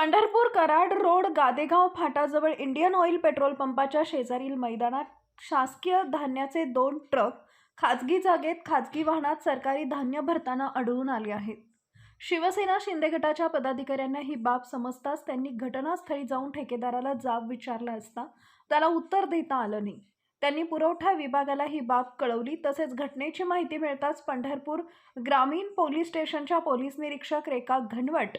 Pandharpur Karad road Gadegaon फाटाजवळ Indian oil petrol पंपाच्या शेजारील मैदानात शासकीय धान्याचे दोन ट्रक खाजगी जागेत खाजगी वाहनात सरकारी धान्य भरताना आढळून आले आहेत. शिवसेना शिंदे गटाच्या पदाधिकाऱ्यांना ही बाब समजताच त्यांनी घटनास्थळी जाऊन ठेकेदाराला जाब विचारला असता त्याला उत्तर देता आलं नाही. त्यांनी पुरवठा विभागाला ही बाब कळवली. तसेच घटनेची माहिती मिळताच पंढरपूर ग्रामीण पोलीस स्टेशनच्या पोलीस निरीक्षक रेखा घनवट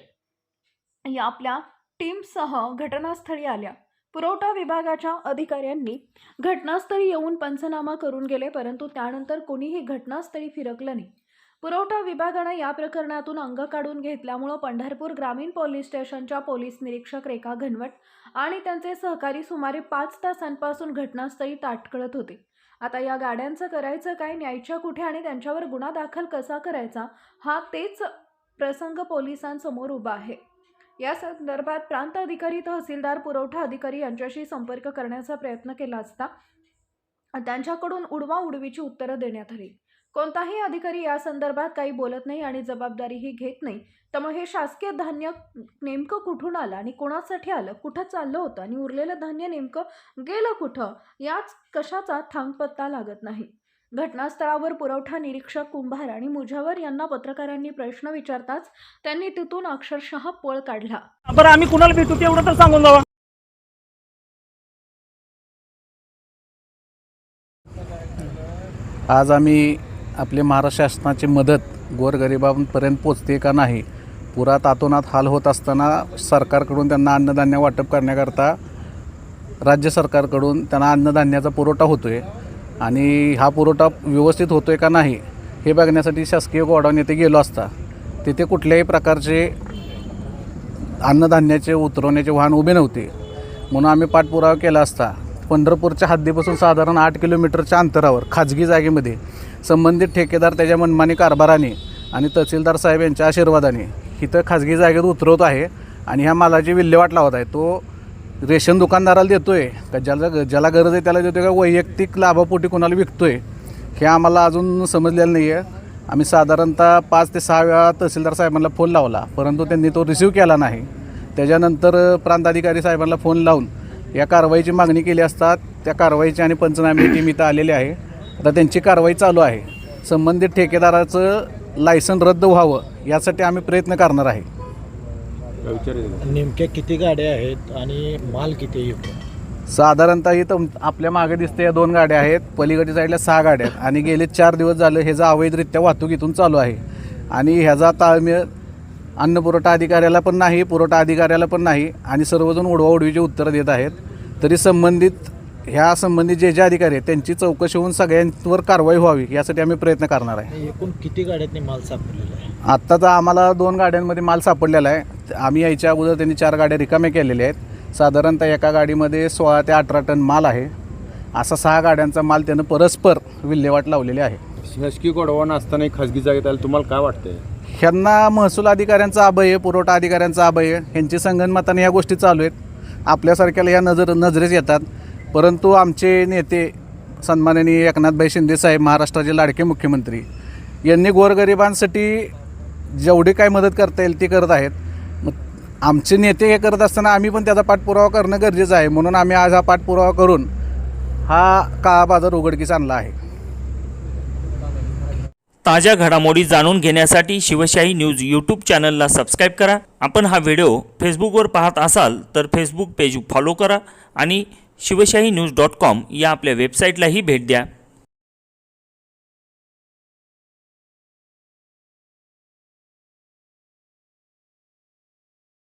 या आपल्या टीमसह घटनास्थळी आल्या. पुरवठा विभागाच्या अधिकाऱ्यांनी घटनास्थळी येऊन पंचनामा करून गेले परंतु त्यानंतर कोणीही घटनास्थळी फिरकलं नाही. पुरवठा विभागानं या प्रकरणातून अंग काढून घेतल्यामुळं पंढरपूर ग्रामीण पोलीस स्टेशनच्या पोलीस निरीक्षक रेखा घनवट आणि त्यांचे सहकारी सुमारे पाच तासांपासून घटनास्थळी ताटकळत होते. आता या गाड्यांचं करायचं काय न्यायच्या कुठे आणि त्यांच्यावर गुन्हा दाखल कसा करायचा हा तेच प्रसंग पोलिसांसमोर उभा आहे. या संदर्भात प्रांत अधिकारी तहसीलदार पुरवठा अधिकारी यांच्याशी संपर्क करण्याचा प्रयत्न केला असता त्यांच्याकडून उडवा उडवीची उत्तरं देण्यात आली. कोणताही अधिकारी या संदर्भात काही बोलत नाही आणि जबाबदारीही घेत नाही. त्यामुळे हे शासकीय धान्य नेमकं कुठून आलं आणि कोणासाठी आलं? कुठं चाललं होतं? आणि उरलेलं धान्य नेमकं गेलं कुठं? याच कशाचा थांगपत्ता लागत नाही. घटनास्थळावर पुरवठा निरीक्षक कुंभार आणि मुझावर यांना पत्रकारांनी प्रश्न विचारताच त्यांनी तिथून अक्षरशः पळ काढला. बरं आम्ही कुणाला भेटू तेवढं तर सांगून जावा. आज आम्ही आपले महाराष्ट्र शासनाची मदत गोरगरिबांपर्यंत पोचते का नाही पुरा तातोनात हाल होत असताना सरकारकडून त्यांना अन्नधान्य वाटप करण्याकरता राज्य सरकारकडून त्यांना अन्नधान्याचा पुरवठा होतो आहे आणि हा पुरवठा व्यवस्थित होतो आहे का नाही हे बघण्यासाठी शासकीय गोडाऊन येथे गेलो असता तिथे कुठल्याही प्रकारचे अन्नधान्याचे उतरवण्याचे वाहन उभे नव्हते. म्हणून आम्ही पाठपुरावा केला असता. पंढरपूरच्या हद्दीपासून साधारण आठ किलोमीटरच्या अंतरावर खाजगी जागेमध्ये संबंधित ठेकेदार त्याच्या मनमानी कारभाराने आणि तहसीलदार साहेब यांच्या आशीर्वादाने इथं खाजगी जागेत उतरवत आहे आणि ह्या मालाची विल्हेवाट लावत आहे. तो रेशन दुकानदाराला देतो आहे का ज्याला ज्याला गरज आहे त्याला देतो आहे का? वैयक्तिक लाभापोटी कोणाला विकतो आहे हे आम्हाला अजून समजलेलं नाही आहे आम्ही साधारणतः पाच ते सहा वेळा तहसीलदार साहेबांना फोन लावला. परंतु त्यांनी तो रिसीव्ह केला नाही. त्याच्यानंतर प्रांताधिकारी साहेबांना फोन लावून या कारवाईची मागणी केली असता त्या कारवाईची आणि पंचनामे टीम इथं आलेली आहे. आता त्यांची कारवाई चालू आहे. संबंधित ठेकेदाराचं लायसन रद्द व्हावं यासाठी आम्ही प्रयत्न करणार आहे. नेमक्या किती गाड्या आहेत आणि माल किती येतो साधारणतः इथं आपल्या मागे दिसते या दोन गाड्या आहेत. पलीकडच्या साईडला सहा गाड्या आहेत. आणि गेले चार दिवस झालं ह्याचा अवैधरित्या वाहतूक इथून चालू आहे. आणि ह्याचा ताळमेळ अन्न पुरवठा अधिकाऱ्याला पण नाही पुरवठा अधिकाऱ्याला पण नाही आणि सर्वजण उडवाउडवीची उत्तरं देत आहेत. तरी संबंधित ह्या संबंधित जे जे अधिकारी आहेत त्यांची चौकशी होऊन सगळ्यांवर कारवाई व्हावी यासाठी आम्ही प्रयत्न करणार आहे. एकूण किती गाड्यातनी माल सापडलेला आहे? आत्ता तर आम्हाला दोन गाड्यांमध्ये माल सापडलेला आहे. आम्ही यायच्या अगोदर त्यांनी चार गाड्या रिकाम्या केलेल्या आहेत. साधारणतः एका गाडीमध्ये सोळा ते अठरा टन माल आहे. असा सहा गाड्यांचा माल त्यानं परस्पर विल्हेवाट लावलेली आहे. शासकीय गोडवान असताना एक खाजगी जागेत आलं तुम्हाला काय वाटतंय? ह्यांना महसूल अधिकाऱ्यांचा अभय आहे पुरवठा अधिकाऱ्यांचा अभय आहे. ह्यांची संगनमताने ह्या गोष्टी चालू आहेत. आपल्यासारख्याला ह्या नजर नजरेस येतात. परंतु आमचे नेते सन्माननीय एकनाथभाई शिंदेसाहेब महाराष्ट्राचे लाडके मुख्यमंत्री यांनी गोरगरिबांसाठी जेवढी काय मदत करता येईल ती करत आहेत. आमचे नेते हे करत असताना आम्ही पण त्याचा पाठपुरावा करणं गरजेचं आहे. म्हणून आम्ही आज हा पाठपुरावा करून हा काळा बाजार उघडकीस आणला आहे. ताज्या घडामोडी जाणून घेण्यासाठी शिवशाही न्यूज यूट्यूब चॅनलला सबस्क्राईब करा. आपण हा व्हिडिओ फेसबुकवर पाहत असाल तर फेसबुक पेज फॉलो करा आणि शिवशाही न्यूज डॉट कॉम या आपल्या वेबसाईटलाही भेट द्या.